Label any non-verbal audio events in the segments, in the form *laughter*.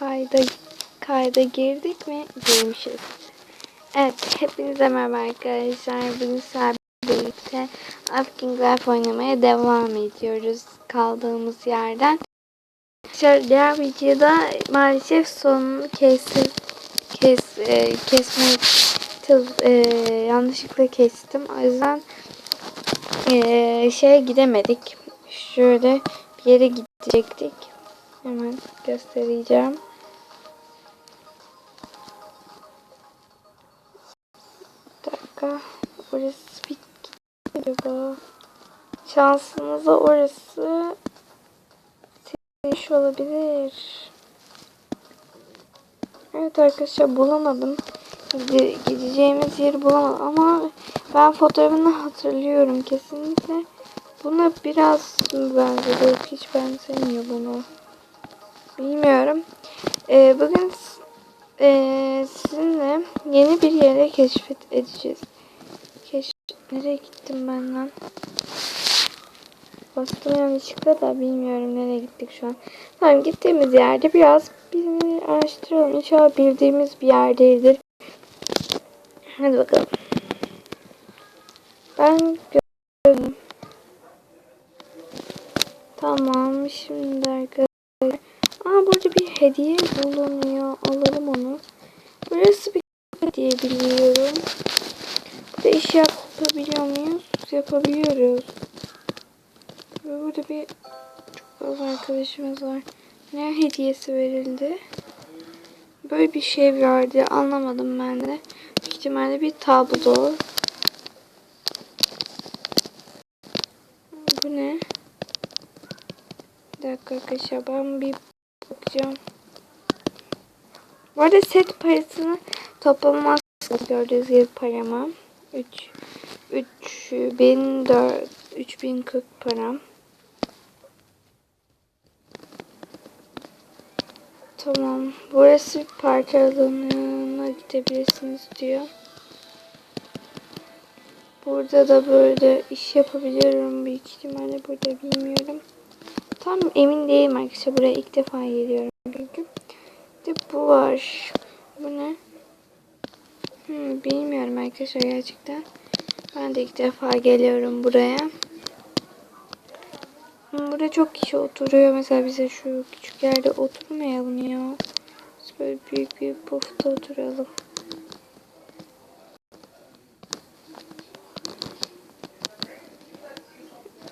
Kayda, kayda girdik mi? Girmişiz. Evet, hepinize merhaba arkadaşlar. Bugün sizlerle birlikte Afking Life oynamaya devam ediyoruz kaldığımız yerden. Şöyle diğer videoda maalesef sonunu kesin kes, e, kesmeyi e, yanlışlıkla kestim. O yüzden e, şeye gidemedik. Şöyle bir yere gidecektik. Hemen göstereceğim. Dakika. Orası bir galiba. Şansımıza orası silmiş olabilir. Evet arkadaşlar bulamadım. Gide- Gideceğimiz yeri bulamadım ama ben fotoğrafını hatırlıyorum kesinlikle. Buna biraz? Yok hiç benzemiyor buna. Bilmiyorum. Ee, bugün ee, sizinle yeni bir yere keşfet edeceğiz. Keş nereye gittim ben lan? Bastım yanlışlıkla da bilmiyorum nereye gittik şu an. Tamam gittiğimiz yerde biraz bir araştıralım. İnşallah bildiğimiz bir yerdedir. Hadi bakalım. Ben gördüm. Tamam şimdi arkadaşlar. Aa burada bir hediye bulunuyor. Alalım onu. Burası bir hediye biliyorum. Burada iş yapabiliyor muyuz? Yapabiliyoruz. Ve burada bir çok az arkadaşımız var. Ne hediyesi verildi? Böyle bir şey vardı. Anlamadım ben de. Büyük ihtimalle bir tablo. Bu ne? Bir dakika arkadaşlar ben bir bakacağım. Bu arada set parasını toplamaz gördüğünüz gibi parama. 3 3004 3040 param. Tamam. Burası park alanına gidebilirsiniz diyor. Burada da böyle iş yapabiliyorum büyük ihtimalle burada bilmiyorum. Tam emin değilim arkadaşlar. Buraya ilk defa geliyorum çünkü. De bu var. Bu ne? Hmm, bilmiyorum arkadaşlar gerçekten. Ben de ilk defa geliyorum buraya. Hmm, Burada çok kişi oturuyor. Mesela bize şu küçük yerde oturmayalım ya. Biz böyle büyük bir pufta oturalım.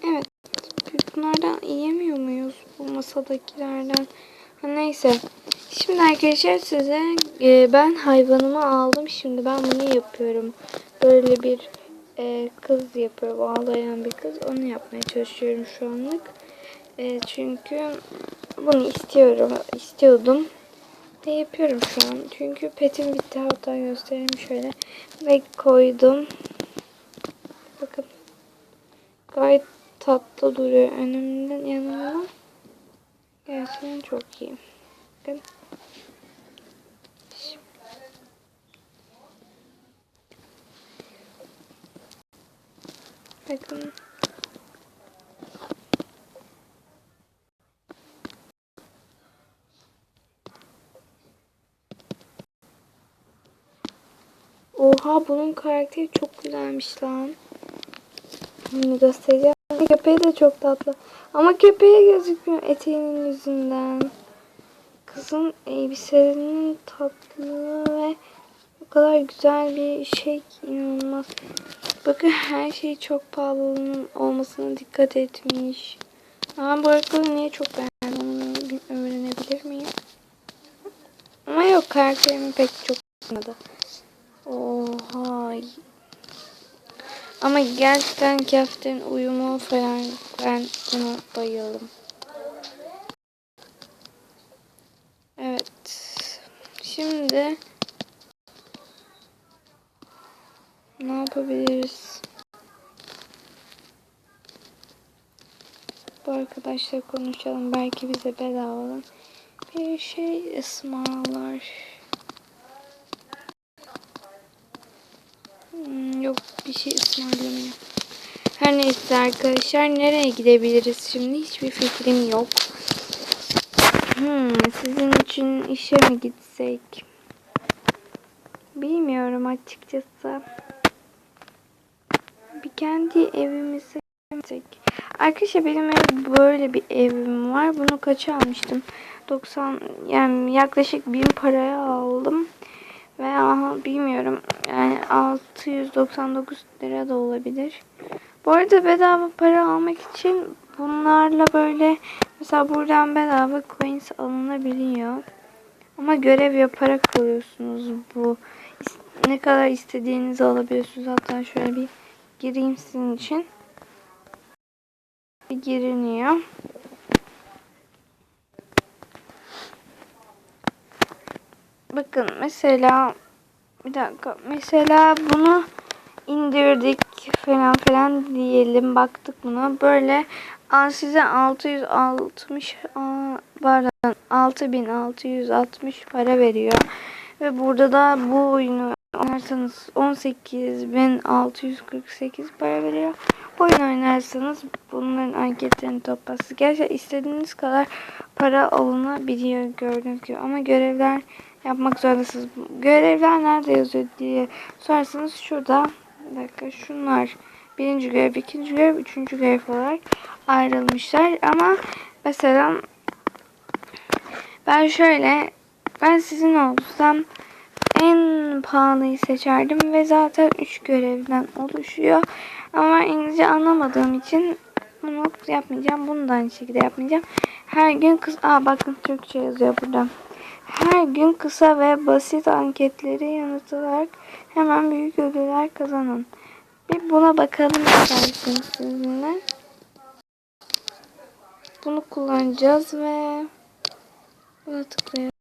Evet. Bunlardan yiyemiyor muyuz? Ha, neyse. Şimdi arkadaşlar size e, ben hayvanımı aldım. Şimdi ben bunu yapıyorum. Böyle bir e, kız yapıyor. Ağlayan bir kız. Onu yapmaya çalışıyorum şu anlık. E, çünkü bunu istiyorum. istiyordum. Ve yapıyorum şu an. Çünkü petim bitti. Hatta göstereyim şöyle. Ve koydum. Bakın. Gayet tatlı duruyor önümden yanımda. Gerçekten çok iyi. Bakın. Bakın. Oha bunun karakteri çok güzelmiş lan. Bunu göstereceğim. Köpeği de çok tatlı. Ama köpeği gözükmüyor eteğinin yüzünden. Kızın elbiselerinin tatlılığı ve o kadar güzel bir şey ki inanılmaz. Bakın her şey çok pahalılığının olmasına dikkat etmiş. Ama bu ayakkabıyı niye çok beğendim onu öğrenebilir miyim? Ama yok karakterimi pek çok beğenmedi. Oha ama gerçekten Keftin uyumu falan ben buna bayıldım. Evet. Şimdi ne yapabiliriz? Bu arkadaşla konuşalım. Belki bize bedavadan bir şey ısmarlar. Hmm, yok bir şey ısmarlamıyor. Her neyse arkadaşlar nereye gidebiliriz şimdi hiçbir fikrim yok. Hmm, sizin için işe mi gitsek? Bilmiyorum açıkçası. Bir kendi evimize gitsek. Arkadaşlar benim ev böyle bir evim var. Bunu kaça almıştım? 90 yani yaklaşık 1000 paraya aldım. Ve aha, bilmiyorum yani 699 lira da olabilir. Bu arada bedava para almak için bunlarla böyle mesela buradan bedava coins alınabiliyor. Ama görev yaparak alıyorsunuz bu. Ne kadar istediğinizi alabiliyorsunuz. Hatta şöyle bir gireyim sizin için. Giriniyor. Bakın mesela bir dakika mesela bunu indirdik falan filan diyelim baktık buna böyle size 660 aa, pardon 6660 para veriyor ve burada da bu oyunu oynarsanız 18648 para veriyor. Bu oyun oynarsanız bunların anketlerini toplarsınız. Gerçekten istediğiniz kadar para alınabiliyor gördüğünüz gibi ama görevler yapmak zorundasınız. Görevler nerede yazıyor diye sorarsanız şurada bir dakika şunlar birinci görev, ikinci görev, üçüncü görev olarak ayrılmışlar. Ama mesela ben şöyle ben sizin olsam en pahalıyı seçerdim ve zaten üç görevden oluşuyor. Ama İngilizce anlamadığım için bunu yapmayacağım. Bunu da aynı şekilde yapmayacağım. Her gün kız... Aa bakın Türkçe yazıyor burada. Her gün kısa ve basit anketleri yanıtlayarak hemen büyük ödüller kazanın. Bir buna bakalım isterseniz sizinle. Bunu kullanacağız ve buna tıklayalım.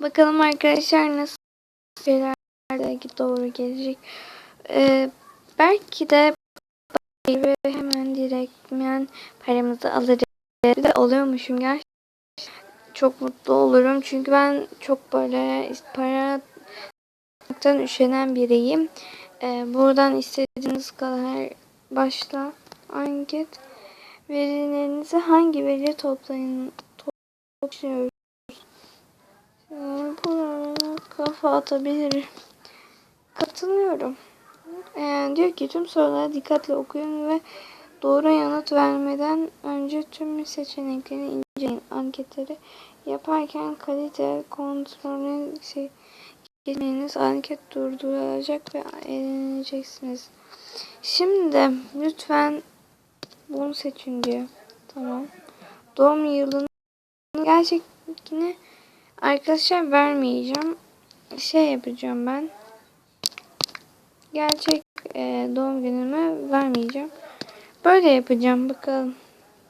Bakalım arkadaşlar nasıl şeyler doğru gelecek. Ee, belki de hemen direktmen paramızı alırız. De alıyormuşum gerçekten. Çok mutlu olurum. Çünkü ben çok böyle paradan üşenen biriyim. Ee, buradan istediğiniz kadar başla anket verilerinizi hangi veri toplayın topluyoruz. Yani buraya kafa atabilir. Katılıyorum. Ee, diyor ki tüm soruları dikkatle okuyun ve doğru yanıt vermeden önce tüm seçenekleri inceleyin. Anketleri yaparken kalite kontrolü şey, geçmeniz anket durdurulacak ve eğleneceksiniz. Şimdi lütfen bunu seçin diyor. Tamam. Doğum yılını gerçekini arkadaşlar vermeyeceğim. Şey yapacağım ben. Gerçek e, doğum günümü vermeyeceğim. Böyle yapacağım bakalım.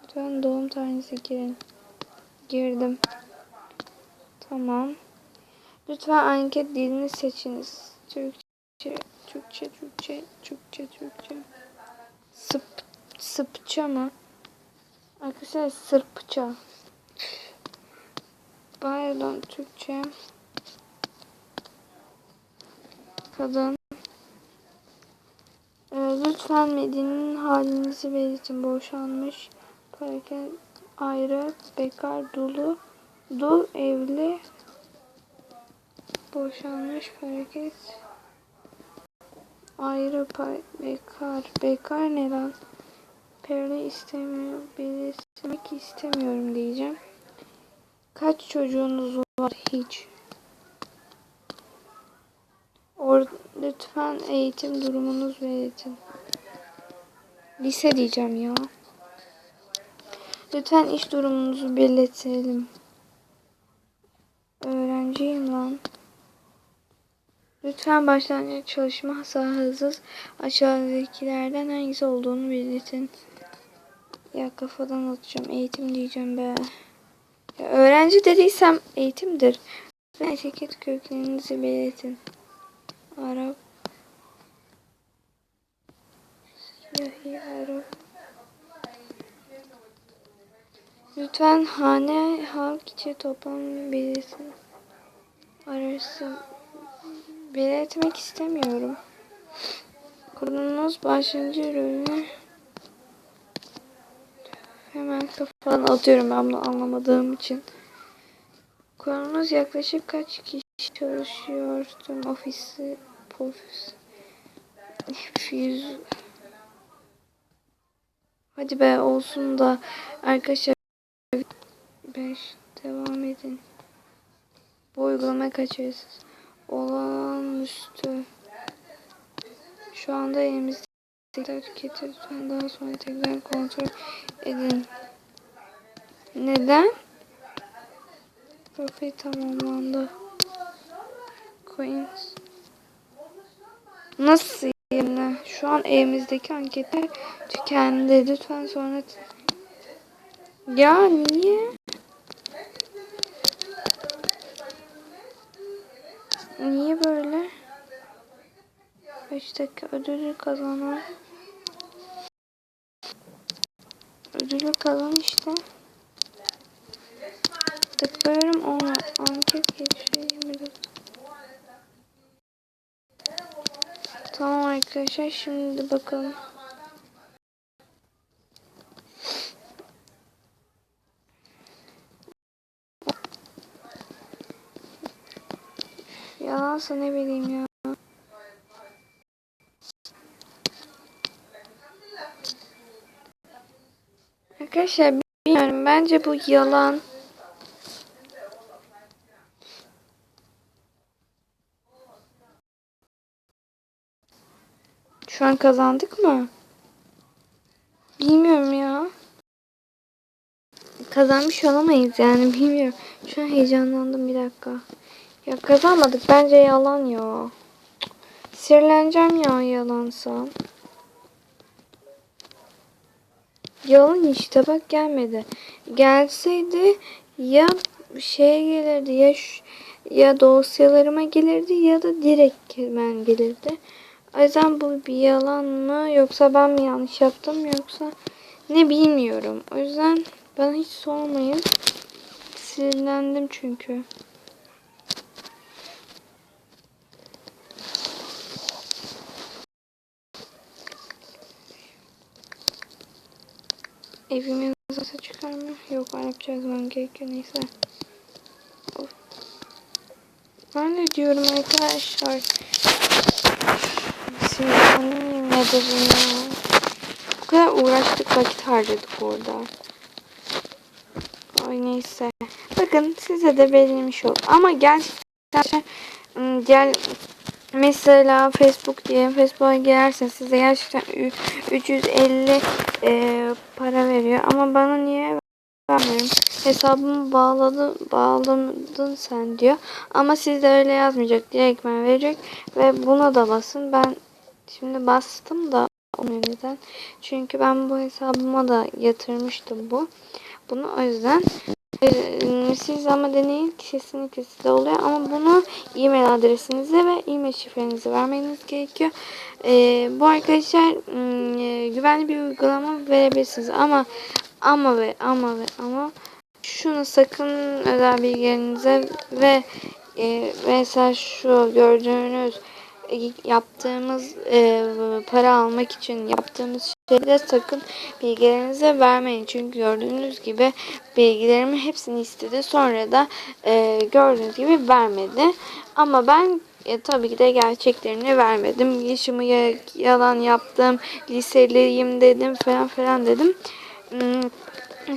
Lütfen doğum tarihinizi girin. Girdim. Tamam. Lütfen anket dilini seçiniz. Türkçe, Türkçe, Türkçe, Türkçe, Türkçe. Sıp, sıpça mı? Arkadaşlar sırpça. Pardon Türkçe. Kadın. Ee, lütfen Medine'nin halinizi belirtin. Boşanmış, paket ayrı, bekar, dulu, dul, evli, boşanmış, paket ayrı, bekar, bekar ne lan? Perli istemiyor, belirtmek istemiyorum diyeceğim. Kaç çocuğunuz var hiç? Or lütfen eğitim durumunuz belirtin. Lise diyeceğim ya. Lütfen iş durumunuzu belirtelim. Öğrenciyim lan. Lütfen başlangıç çalışma sahasız aşağıdakilerden hangisi olduğunu belirtin. Ya kafadan atacağım. Eğitim diyeceğim be. Ya öğrenci dediysem eğitimdir. Ve etiket köklerinizi belirtin. Arap. Siyahi Arap. Lütfen hane halk içi toplam belirtin. Arası belirtmek istemiyorum. Kurunuz başlıncı ürünü Hemen kafadan atıyorum ben bunu anlamadığım için. Konumuz yaklaşık kaç kişi çalışıyor? Tüm ofisi, ofis. Yüz. Hadi be olsun da arkadaşlar 5 devam edin. Bu uygulama kaç üyesiz? Olağanüstü. Şu anda elimizde hareketi lütfen daha sonra tekrar kontrol edin. Neden? Profil tamamlandı. Coins. Nasıl yani? Şu an evimizdeki anketler tükendi. Lütfen sonra... Ya niye? Niye böyle? 5 dakika ödülü kazanan. Ödülü kazan işte. Tıklıyorum ona. Anket geçiyor 24. Tamam arkadaşlar şimdi bakalım. Yalansa ne bileyim ya. Arkadaşlar bilmiyorum bence bu yalan. Şu an kazandık mı? Bilmiyorum ya. Kazanmış olamayız yani bilmiyorum. Şu an heyecanlandım bir dakika. Ya kazanmadık bence yalan ya. Cık, Sinirleneceğim ya yalansa. Yalan işte bak gelmedi. Gelseydi ya şeye gelirdi ya ş- ya dosyalarıma gelirdi ya da direkt ben gelirdi. O yüzden bu bir yalan mı yoksa ben mi yanlış yaptım yoksa ne bilmiyorum. O yüzden bana hiç sormayın. Sinirlendim çünkü. Evimin yazısı çıkar? Yok Arapça yazmam gerekiyor neyse. Of. Ben de diyorum arkadaşlar. Sinirlendim nedir ya? Bu kadar uğraştık vakit harcadık orada. Ay neyse. Bakın size de verilmiş oldu. Ama gerçekten gel mesela Facebook diye Facebook'a girerseniz size gerçekten ü- 350 e, para veriyor. Ama bana niye vermiyorum? Hesabımı bağladı, bağladın sen diyor. Ama sizde öyle yazmayacak. Direkt ben verecek. Ve buna da basın. Ben şimdi bastım da o neden. Çünkü ben bu hesabıma da yatırmıştım bu. Bunu o yüzden ee, siz ama deneyin kesinlikle size oluyor ama bunu e-mail adresinizi ve e-mail şifrenizi vermeniz gerekiyor. Ee, bu arkadaşlar e, güvenli bir uygulama verebilirsiniz ama ama ve ama ve ama şunu sakın özel bilgilerinize ve e, mesela şu gördüğünüz e, yaptığımız e, para almak için yaptığımız şeyde sakın bilgilerinize vermeyin. Çünkü gördüğünüz gibi bilgilerimi hepsini istedi. Sonra da e, gördüğünüz gibi vermedi. Ama ben e, tabii ki de gerçeklerini vermedim. Yaşımı ya- yalan yaptım, liseliyim dedim falan falan dedim. Hmm,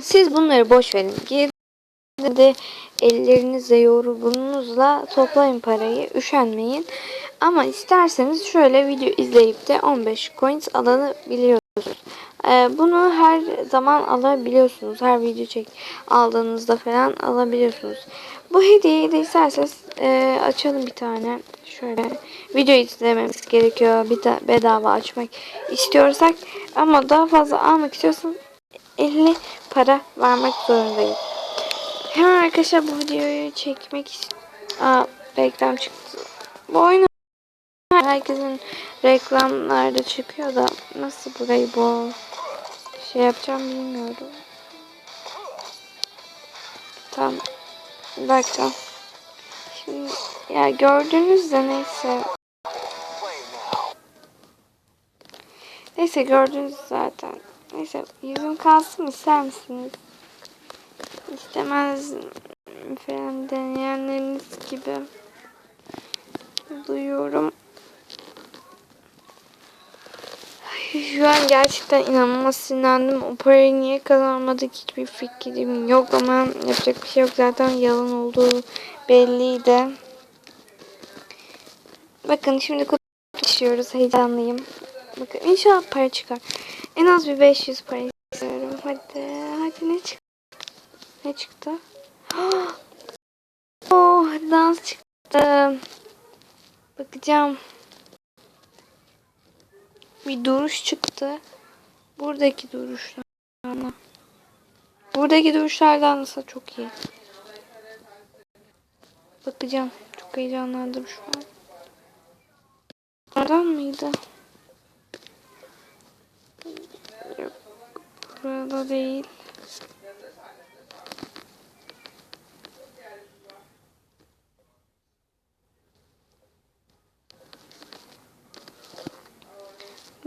Siz bunları boş verin. Gidin de ellerinizle yorgununuzla toplayın parayı. Üşenmeyin. Ama isterseniz şöyle video izleyip de 15 coins alabiliyorsunuz. Ee, bunu her zaman alabiliyorsunuz. Her video çek aldığınızda falan alabiliyorsunuz. Bu hediyeyi de isterseniz e, açalım bir tane. Şöyle video izlememiz gerekiyor. Bir de bedava açmak istiyorsak ama daha fazla almak istiyorsanız 50 para vermek zorundayız. Hemen arkadaşlar bu videoyu çekmek ist- Aa, reklam çıktı. Bu oyunu herkesin reklamlarda çıkıyor da nasıl burayı bu şey yapacağım bilmiyorum. Bir dakika. Şimdi ya gördüğünüz de neyse. Neyse gördünüz zaten. Neyse yüzüm kalsın ister misiniz? İstemez falan deneyenleriniz gibi duyuyorum. Ay, Şu an gerçekten inanılmaz sinirlendim. O parayı niye kazanmadık hiçbir fikrim yok ama yapacak bir şey yok. Zaten yalan olduğu belliydi. Bakın şimdi kutu açıyoruz. Heyecanlıyım. Bakın inşallah para çıkar. En az bir 500 para istiyorum. Hadi. Hadi ne çıktı? Ne çıktı? *gasps* Oh dans çıktı. Bakacağım. Bir duruş çıktı. Buradaki duruşlar. Buradaki duruşlardan nasıl çok iyi. Bakacağım. Çok heyecanlandım şu an. Oradan mıydı? Yok. Burada değil.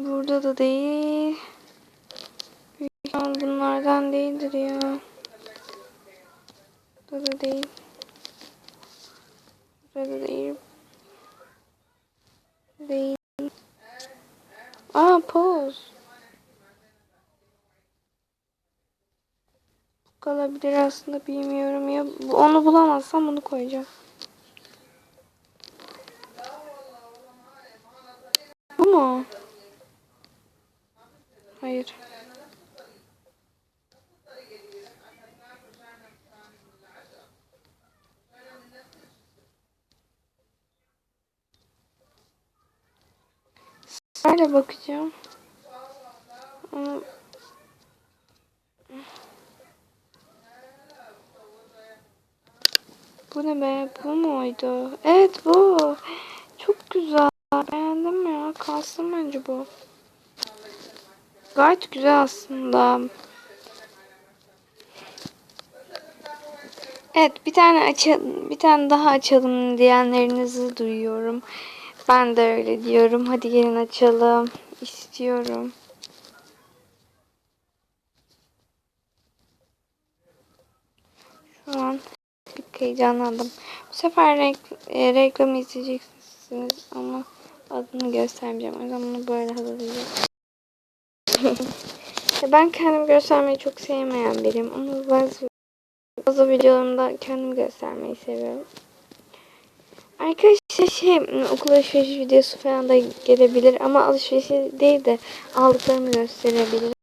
Burada da değil. Bunlardan değildir ya. Burada da değil. Burada değil. Değil. Aa poz. Kalabilir aslında bilmiyorum ya. Onu bulamazsam bunu koyacağım. Sırayla bakacağım. Ama Bu ne be? Bu muydu? Evet bu. Çok güzel. Beğendim ya. Kalsın bence bu. Gayet güzel aslında. Evet bir tane açalım, bir tane daha açalım diyenlerinizi duyuyorum. Ben de öyle diyorum. Hadi gelin açalım. İstiyorum. Şu an bir heyecanlandım. Bu sefer renk, e, reklamı izleyeceksiniz ama adını göstermeyeceğim. O yüzden böyle hazırlayacağım. *laughs* Ya ben kendimi göstermeyi çok sevmeyen biriyim ama bazı bazı videolarımda kendimi göstermeyi seviyorum. Arkadaşlar şey okul alışveriş videosu falan da gelebilir ama alışveriş değil de aldıklarımı gösterebilirim.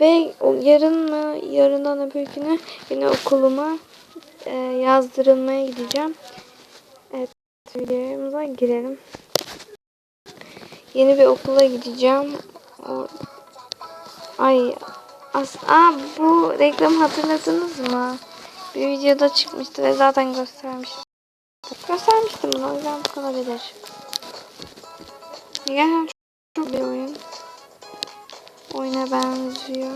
Ve yarın mı yarından öbür günü yine okuluma e, yazdırılmaya gideceğim. Evet videomuza girelim. Yeni bir okula gideceğim. O, ay as Aa, bu reklamı hatırladınız mı? Bir videoda çıkmıştı ve zaten göstermiştim. Göstermiştim bunu o yüzden bu kalabilir. Gerçekten çok, çok bir oyun. Oyuna benziyor.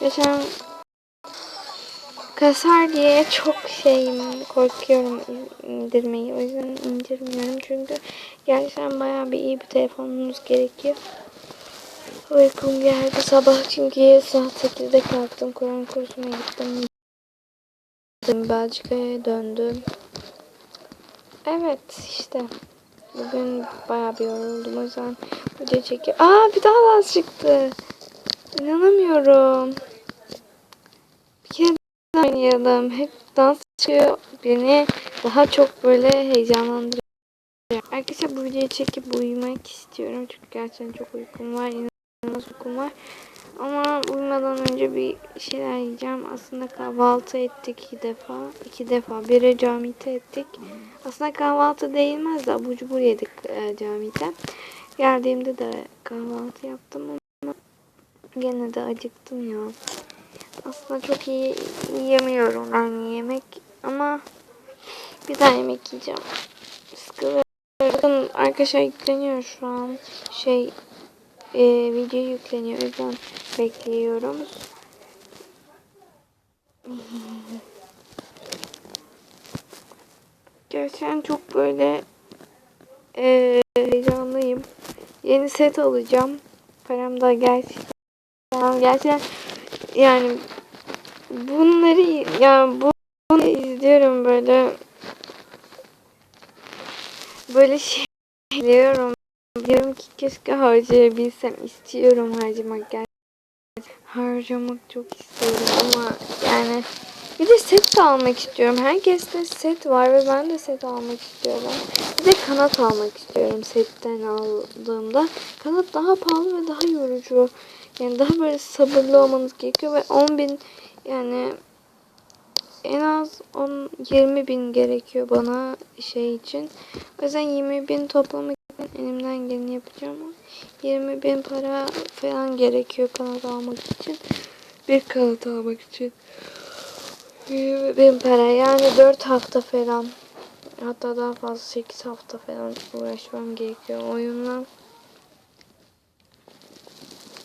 Geçen kasar diye çok şeyim korkuyorum indirmeyi. O yüzden indirmiyorum çünkü gerçekten bayağı bir iyi bir telefonunuz gerekiyor. Uykum geldi sabah çünkü saat 8'de kalktım. Kur'an kursuna gittim. Belçika'ya döndüm. Evet işte. Bugün bayağı bir yoruldum o yüzden video çekiyor. Aa bir daha dans çıktı. İnanamıyorum. Bir kere daha oynayalım. Hep dans çıkıyor. Beni daha çok böyle heyecanlandırıyor. Arkadaşlar bu videoyu çekip uyumak istiyorum. Çünkü gerçekten çok uykum var. Uykum var. Ama uyumadan önce bir şeyler yiyeceğim. Aslında kahvaltı ettik iki defa. iki defa. Biri camide ettik. Aslında kahvaltı değilmez de abur cubur yedik e, camide. Geldiğimde de kahvaltı yaptım ama gene de acıktım ya. Aslında çok iyi yiyemiyorum ben yemek ama bir daha yemek yiyeceğim. Sıkılıyorum. Bakın arkadaşlar yükleniyor şu an. Şey e, video yükleniyor. O yüzden bekliyorum. Gerçekten çok böyle e, heyecanlıyım. Yeni set alacağım. Param da gerçekten gerçekten yani bunları yani bu bunu izliyorum böyle böyle şey diyorum diyorum ki keşke harcayabilsem istiyorum harcamak gerçekten harcamak çok istiyorum ama yani bir de set de almak istiyorum. Herkeste set var ve ben de set almak istiyorum. Bir de kanat almak istiyorum setten aldığımda. Kanat daha pahalı ve daha yorucu. Yani daha böyle sabırlı olmanız gerekiyor ve 10 bin yani en az 10 20 bin gerekiyor bana şey için. O yüzden 20 bin toplamak elimden geleni yapacağım. 20 bin para falan gerekiyor kanat almak için. Bir kanat almak için. 20 bin para yani 4 hafta falan. Hatta daha fazla 8 hafta falan uğraşmam gerekiyor oyunla.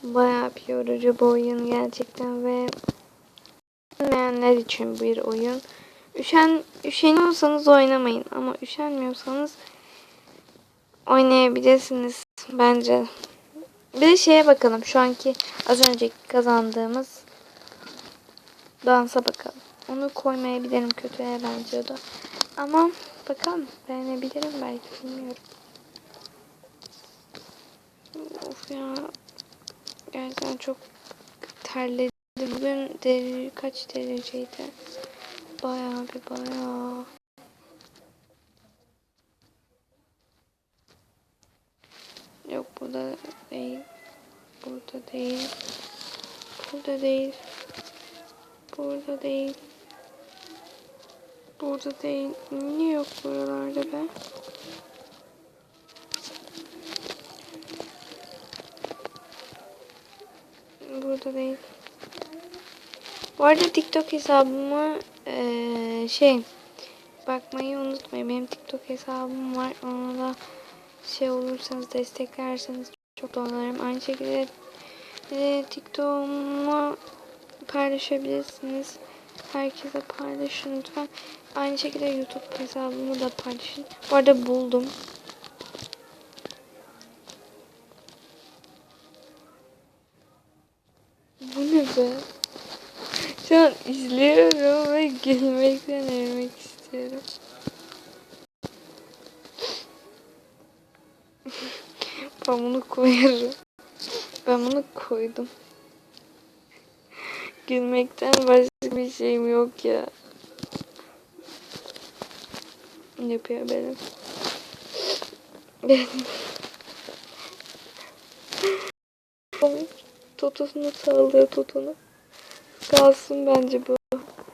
Bayağı bir yorucu bu oyun gerçekten ve bilmeyenler için bir oyun. Üşen, üşeniyorsanız oynamayın ama üşenmiyorsanız oynayabilirsiniz bence. Bir de şeye bakalım şu anki az önceki kazandığımız dansa bakalım. Onu koymayabilirim kötüye benziyordu. Ama bakalım beğenebilirim belki bilmiyorum. Of ya. Gerçekten çok terledim. Bugün derece kaç dereceydi? Bayağı bir bayağı. Yok burada değil. Burada değil. Burada değil. Burada değil. Burada değil. Niye yok buralarda be? Burada değil. Bu arada TikTok hesabımı eee, şey bakmayı unutmayın. Benim TikTok hesabım var. Ona da şey olursanız desteklerseniz çok donarım. Aynı şekilde e, TikTok'umu paylaşabilirsiniz. Herkese paylaşın lütfen. Aynı şekilde YouTube hesabımı da paylaşın. Bu arada buldum. Bu ne be? Şu an izliyorum ve gülmekten ölmek istiyorum. Ben bunu koyarım. Ben bunu koydum. Gülmekten başka bir şeyim yok ya. Yapıyor benim. Totosunu sallıyor totonu. Kalsın bence bu.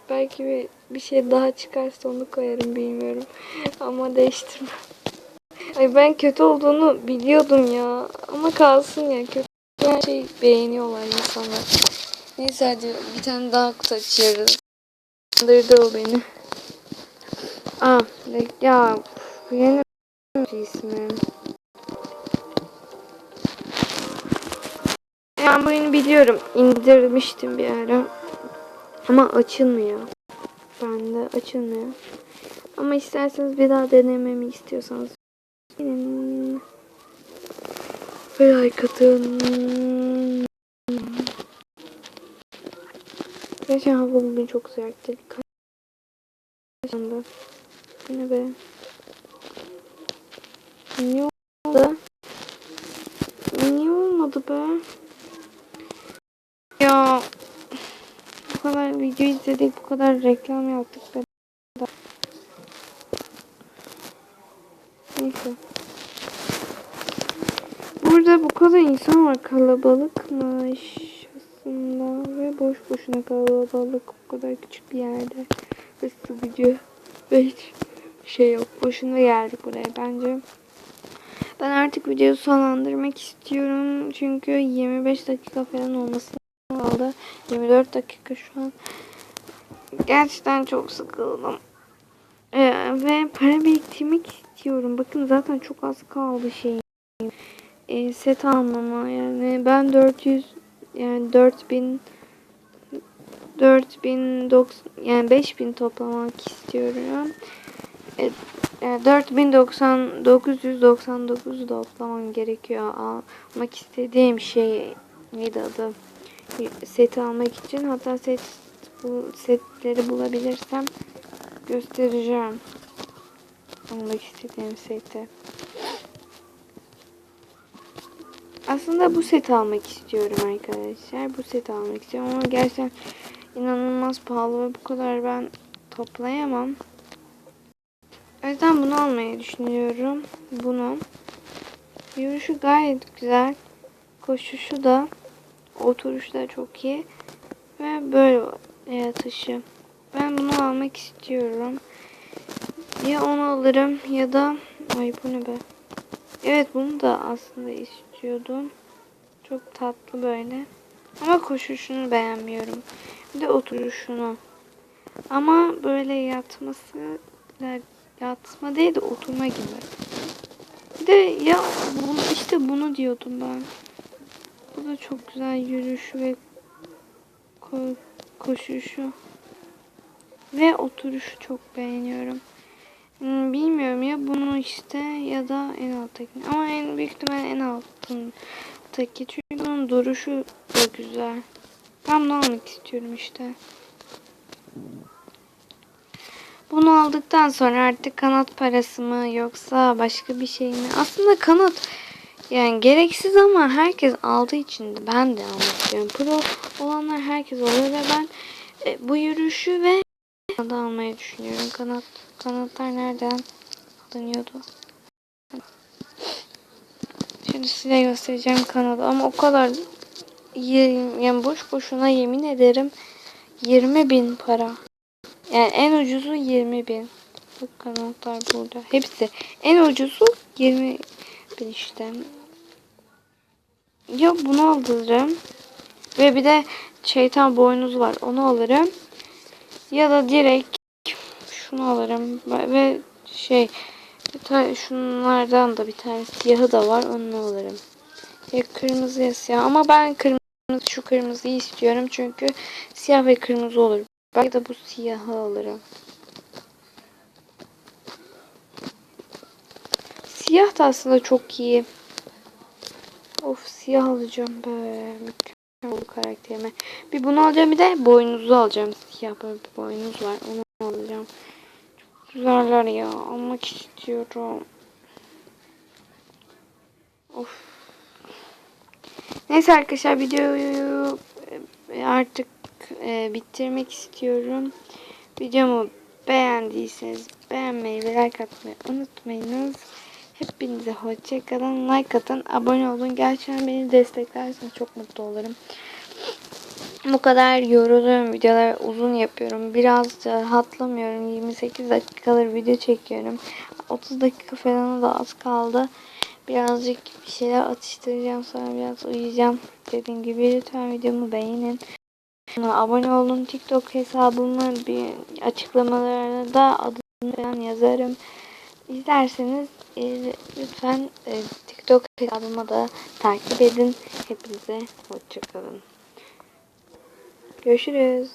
Belki bir, bir şey daha çıkarsa onu koyarım bilmiyorum. Ama değiştirmem. Ay ben kötü olduğunu biliyordum ya. Ama kalsın ya. Kötü her şey beğeniyorlar insanlar. Neyse hadi bir tane daha kutu açıyoruz. Kandırdı o beni. Aa, ya bu yeni ismi. Ben bu oyunu biliyorum. İndirmiştim bir ara. Ama açılmıyor. Bende açılmıyor. Ama isterseniz bir daha denememi istiyorsanız. Ve like atın. Gerçekten hava bugün çok sıcaktı. Kaç anda? Bu ne be? Niye olmadı? Niye olmadı be? Ya bu kadar video izledik, bu kadar reklam yaptık be. Neyse. Burada bu kadar insan var. Kalabalıkmış aslında ve boş boşuna kalabalık o kadar küçük bir yerde ve sıkıcı ve hiç şey yok. Boşuna geldik buraya bence. Ben artık videoyu sonlandırmak istiyorum. Çünkü 25 dakika falan olması kaldı. 24 dakika şu an. Gerçekten çok sıkıldım. Ee, ve para biriktirmek istiyorum. Bakın zaten çok az kaldı şey. Ee, set almama yani ben 400 yani 4000 4000 yani 5000 toplamak istiyorum. e, e, 4090 999 toplamam gerekiyor. Almak istediğim şey neydi adı? Seti almak için. Hatta set bu setleri bulabilirsem göstereceğim. Almak istediğim seti. Aslında bu seti almak istiyorum arkadaşlar. Bu seti almak istiyorum ama gerçekten inanılmaz pahalı ve bu kadar ben toplayamam. O yüzden bunu almayı düşünüyorum. Bunu. Yürüyüşü gayet güzel. Koşuşu da oturuşu da çok iyi. Ve böyle yatışı. Ben bunu almak istiyorum. Ya onu alırım ya da ay bu ne be. Evet bunu da aslında istiyordum. Çok tatlı böyle. Ama koşuşunu beğenmiyorum. Bir de oturuşunu. Ama böyle yatması yatma değil de oturma gibi. Bir de ya bunu, işte bunu diyordum ben. Bu da çok güzel yürüyüşü ve ko koşuşu. Ve oturuşu çok beğeniyorum. Hmm, bilmiyorum ya bunu işte ya da en alttaki. Ama en büyük ihtimal en alttaki. Çünkü bunun duruşu da güzel. Ben bunu almak istiyorum işte. Bunu aldıktan sonra artık kanat parası mı yoksa başka bir şey mi? Aslında kanat yani gereksiz ama herkes aldığı için de ben de almak istiyorum. Pro olanlar herkes oluyor ve ben e, bu yürüyüşü ve kanadı almayı düşünüyorum. Kanat kanatlar nereden alınıyordu? Şimdi size göstereceğim kanadı ama o kadar yani boş boşuna yemin ederim 20 bin para. Yani en ucuzu 20 bin. Bu kanatlar burada. Hepsi. En ucuzu 20 bin işte. Ya bunu alırım. Ve bir de şeytan boynuz var. Onu alırım. Ya da direkt şunu alırım. Ve şey şunlardan da bir tane siyahı da var. Onu alırım. Ya kırmızı ya siyah. Ama ben kırmızı şu kırmızıyı istiyorum. Çünkü siyah ve kırmızı olur. Belki de bu siyahı alırım. Siyah da aslında çok iyi. Of siyah alacağım böyle. Mükemmel karakterime. Bir bunu alacağım bir de boynuzu alacağım. Siyah böyle bir boynuz var. Onu alacağım. Güzeller ya. Almak istiyorum. Of. Neyse arkadaşlar videoyu artık e, bitirmek istiyorum. Videomu beğendiyseniz beğenmeyi ve like atmayı unutmayınız. Hepinize hoşçakalın. Like atın. Abone olun. Gerçekten beni desteklerseniz çok mutlu olurum. Bu kadar yoruluyorum. Videolar uzun yapıyorum. Biraz hatlamıyorum. 28 dakikalar video çekiyorum. 30 dakika falan da az kaldı. Birazcık bir şeyler atıştıracağım. Sonra biraz uyuyacağım. Dediğim gibi lütfen videomu beğenin. Abone olun. TikTok hesabımı bir açıklamalarına da adını falan yazarım. İzlerseniz e, lütfen e, TikTok hesabıma da takip edin. Hepinize hoşçakalın. Görüşürüz.